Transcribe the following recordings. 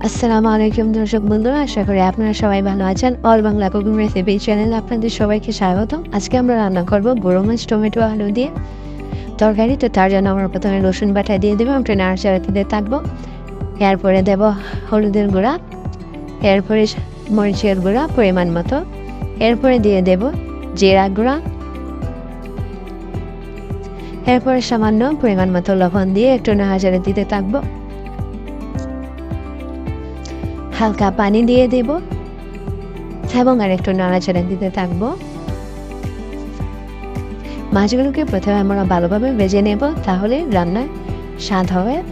আসসালামু আলাইকুম দর্শক বন্ধুরা, আশা করি আপনারা সবাই ভালো আছেন। All Bangla cooking recipe channel আপনাদের সবাইকে স্বাগত আজকে আমরা রান্না করব বড় মাছ, টমেটো, আলু দিয়ে। তরকারি তো তার জন্য আমরা প্রথমে রসুন বাটা দিয়ে দেবো, আমরা নাড়াচাড়া দিতে থাকব। এরপরে দেব হলুদের গুঁড়া, এরপরে মরিচের গুঁড়া পরিমাণ মতো। এরপরে দিয়ে দেব জিরা গুঁড়া। এরপরে সামান্য পরিমাণ মতো লবণ দিয়ে একটু নাড়াচাড়া দিতে থাকব। হালকা পানি দিয়ে দেব। এবং আর একটু নাড়াচাড়া দিতে থাকব। মাছগুলোকে প্রথমে আমরা ভালোভাবে ভেজে নেব, তাহলে রান্নার স্বাদ হবে।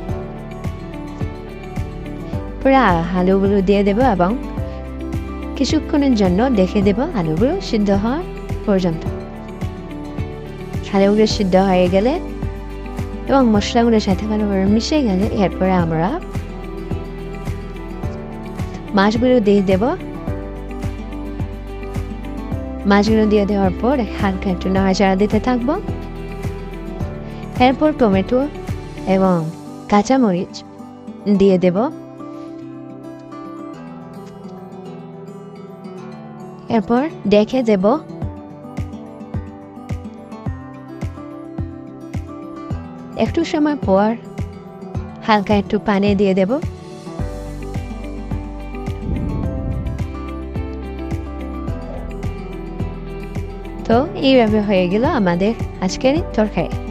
পরে আলুগুলো দিয়ে দেব এবং কিছুক্ষণের জন্য দেখে দেব, আলুগুলো সিদ্ধ হওয়া পর্যন্ত। আলুগুলো সিদ্ধ হয়ে গেলে এবং মশলাগুলোর সাথে ভালোভাবে মিশে গেলে এরপরে আমরা মাছগুলো দিয়ে দেব। মাছগুলো দিয়ে দেওয়ার পর হালকা একটু নাড়াচাড়া দিতে থাকব। এরপর টমেটো এবং কাঁচামরিচ দিয়ে দেব। এরপর দেখে দেব। একটু সময় পর হালকা একটু পানি দিয়ে দেব। তো এইভাবে হয়ে গেল আমাদের আজকের তরকারি।